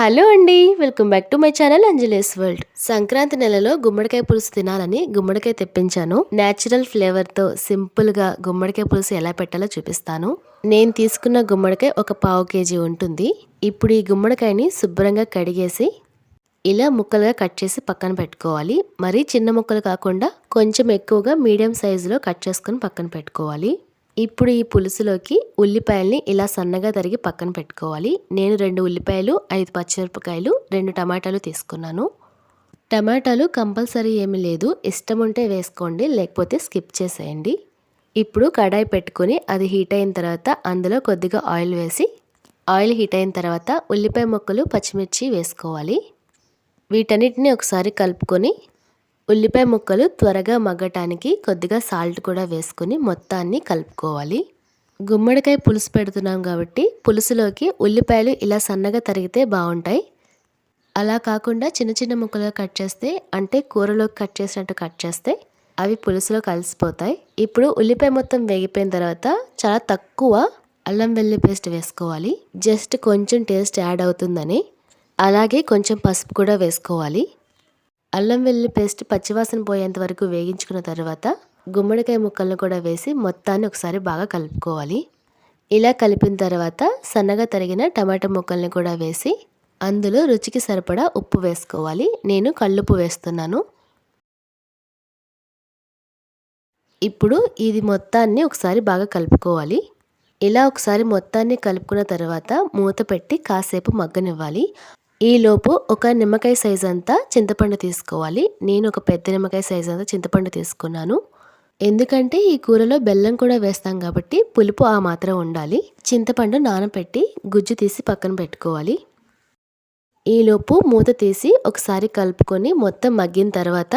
Hello అండి welcome back to my channel Anjali's world. Sankranti నెలలో గుమ్మడికాయ పులుసు తినాలని గుమ్మడికాయ తెప్పించాను. నేచురల్ ఫ్లేవర్తో సింపుల్గా గుమ్మడికాయ పులుసు ఎలా పెట్టాలో చూపిస్తాను. నేను తీసుకున్న గుమ్మడికాయ ఒక పావు కేజీ ఉంటుంది. ఇప్పుడు ఈ గుమ్మడికాయని శుభ్రంగా కడిగేసి ఇలా ముక్కలుగా కట్ చేసి పక్కన పెట్టుకోవాలి. మరీ చిన్న ముక్కలు కాకుండా కొంచెం ఎక్కువగా మీడియం సైజులో కట్ చేసుకొని పక్కన పెట్టుకోవాలి. ఇప్పుడు ఈ పులుసులోకి ఉల్లిపాయల్ని ఇలా సన్నగా తరిగి పక్కన పెట్టుకోవాలి. నేను రెండు ఉల్లిపాయలు ఐదు పచ్చిమిరపకాయలు రెండు టమాటాలు తీసుకున్నాను. టమాటాలు కంపల్సరీ ఏమీ లేదు. ఇష్టం ఉంటే వేసుకోండి లేకపోతే స్కిప్ చేసేయండి. ఇప్పుడు కడాయి పెట్టుకొని అది హీట్ అయిన తర్వాత అందులో కొద్దిగా ఆయిల్ వేసి ఆయిల్ హీట్ అయిన తర్వాత ఉల్లిపాయ ముక్కలు పచ్చిమిర్చి వేసుకోవాలి. వీటన్నిటిని ఒకసారి కలుపుకొని ఉల్లిపాయ ముక్కలు త్వరగా మగ్గటానికి కొద్దిగా సాల్ట్ కూడా వేసుకుని మొత్తాన్ని కలుపుకోవాలి. గుమ్మడికాయ పులుసు పెడుతున్నాం కాబట్టి పులుసులోకి ఉల్లిపాయలు ఇలా సన్నగా తరిగితే బాగుంటాయి. అలా కాకుండా చిన్న చిన్న ముక్కలుగా కట్ చేస్తే అంటే కూరలోకి కట్ చేసినట్టు కట్ చేస్తే అవి పులుసులో కలిసిపోతాయి. ఇప్పుడు ఉల్లిపాయ మొత్తం వేగిపోయిన తర్వాత చాలా తక్కువ అల్లం వెల్లి పేస్ట్ వేసుకోవాలి. జస్ట్ కొంచెం టేస్ట్ యాడ్ అవుతుందని. అలాగే కొంచెం పసుపు కూడా వేసుకోవాలి. అల్లం వెల్లుల్లి పేస్ట్ పచ్చివాసన పోయేంత వరకు వేగించుకున్న తర్వాత గుమ్మడికాయ ముక్కలను కూడా వేసి మొత్తాన్ని ఒకసారి బాగా కలుపుకోవాలి. ఇలా కలిపిన తర్వాత సన్నగా తరిగిన టమాటా ముక్కల్ని కూడా వేసి అందులో రుచికి సరిపడా ఉప్పు వేసుకోవాలి. నేను కల్లుప్పు వేస్తున్నాను. ఇప్పుడు ఇది మొత్తాన్ని ఒకసారి బాగా కలుపుకోవాలి. ఇలా ఒకసారి మొత్తాన్ని కలుపుకున్న తర్వాత మూత పెట్టి కాసేపు మగ్గనివ్వాలి. ఈలోపు ఒక నిమ్మకాయ సైజ్ అంతా చింతపండు తీసుకోవాలి. నేను ఒక పెద్ద నిమ్మకాయ సైజ్ అంతా చింతపండు తీసుకున్నాను. ఎందుకంటే ఈ కూరలో బెల్లం కూడా వేస్తాం కాబట్టి పులుపు ఆ మాత్రం ఉండాలి. చింతపండు నానపెట్టి గుజ్జు తీసి పక్కన పెట్టుకోవాలి. ఈలోపు మూత తీసి ఒకసారి కలుపుకొని మొత్తం మగ్గిన తర్వాత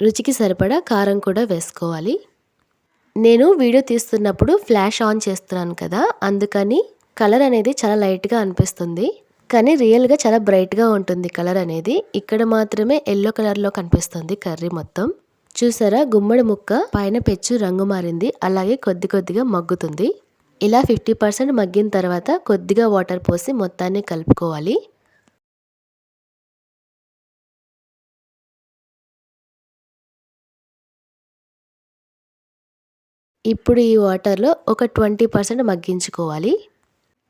రుచికి సరిపడా కారం కూడా వేసుకోవాలి. నేను వీడియో తీస్తున్నప్పుడు ఫ్లాష్ ఆన్ చేస్తున్నాను కదా అందుకని కలర్ అనేది చాలా లైట్గా అనిపిస్తుంది. కానీ రియల్గా చాలా బ్రైట్గా ఉంటుంది కలర్ అనేది. ఇక్కడ మాత్రమే ఎల్లో కలర్లో కనిపిస్తుంది కర్రీ మొత్తం. చూసారా? గుమ్మడి ముక్క పైన పెచ్చు రంగు మారింది. అలాగే కొద్ది కొద్దిగా మగ్గుతుంది. ఇలా ఫిఫ్టీ పర్సెంట్ మగ్గిన తర్వాత కొద్దిగా వాటర్ పోసి మొత్తాన్ని కలుపుకోవాలి. ఇప్పుడు ఈ వాటర్లో ఒక ట్వంటీ పర్సెంట్ మగ్గించుకోవాలి.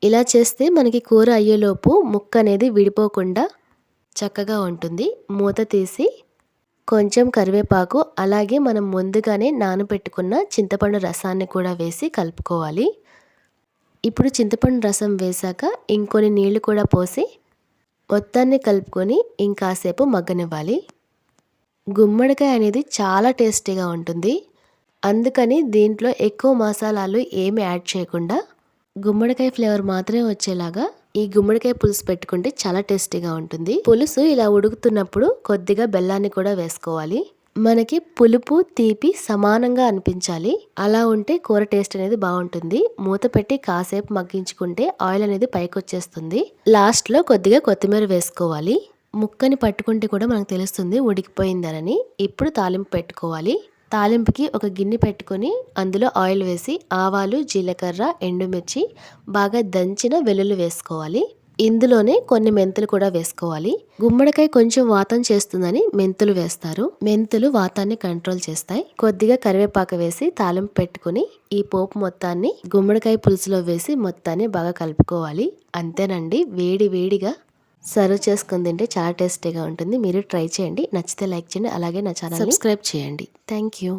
ఇలా చేస్తే మనకి కూర అయ్యేలోపు ముక్క అనేది విడిపోకుండా చక్కగా ఉంటుంది. మూత తీసి కొంచెం కరివేపాకు అలాగే మనం ముందుగానే నానబెట్టుకున్న చింతపండు రసాన్ని కూడా వేసి కలుపుకోవాలి. ఇప్పుడు చింతపండు రసం వేశాక ఇంకొన్ని నీళ్ళు కూడా పోసి మొత్తాన్ని కలుపుకొని ఇంకాసేపు మగ్గనివ్వాలి. గుమ్మడికాయ అనేది చాలా టేస్టీగా ఉంటుంది. అందుకని దీంట్లో ఎక్కువ మసాలాలు ఏమి యాడ్ చేయకుండా గుమ్మడికాయ ఫ్లేవర్ మాత్రమే వచ్చేలాగా ఈ గుమ్మడికాయ పులుసు పెట్టుకుంటే చాలా టేస్టీగా ఉంటుంది. పులుసు ఇలా ఉడుకుతున్నప్పుడు కొద్దిగా బెల్లాన్ని కూడా వేసుకోవాలి. మనకి పులుపు తీపి సమానంగా అనిపించాలి. అలా ఉంటే కూర టేస్ట్ అనేది బాగుంటుంది. మూత పెట్టి కాసేపు మగ్గించుకుంటే ఆయిల్ అనేది పైకి వచ్చేస్తుంది లాస్ట్లో కొద్దిగా కొత్తిమీర వేసుకోవాలి. ముక్కని పట్టుకుంటే కూడా మనకు తెలుస్తుంది ఉడికిపోయిందనని ఇప్పుడు తాలింపు పెట్టుకోవాలి. తాలింపుకి ఒక గిన్నె పెట్టుకొని అందులో ఆయిల్ వేసి ఆవాలు జీలకర్ర ఎండుమిర్చి బాగా దంచిన వెల్లుల్లి వేసుకోవాలి. ఇందులోనే కొన్ని మెంతులు కూడా వేసుకోవాలి. గుమ్మడికాయ కొంచెం వాతం చేస్తుందని మెంతులు వేస్తారు. మెంతులు వాతాన్ని కంట్రోల్ చేస్తాయి. కొద్దిగా కరివేపాకు వేసి తాలింపు పెట్టుకుని ఈ పోపు మొత్తాన్ని గుమ్మడికాయ పులుసులో వేసి మొత్తాన్ని బాగా కలుపుకోవాలి. అంతేనండి వేడి వేడిగా సర్వ్ చేసుకుని తింటే చాలా టేస్టీగా ఉంటుంది. మీరు ట్రై చేయండి. నచ్చితే లైక్ చేయండి. అలాగే నా ఛానల్ సబ్స్క్రైబ్ చేయండి. Thank you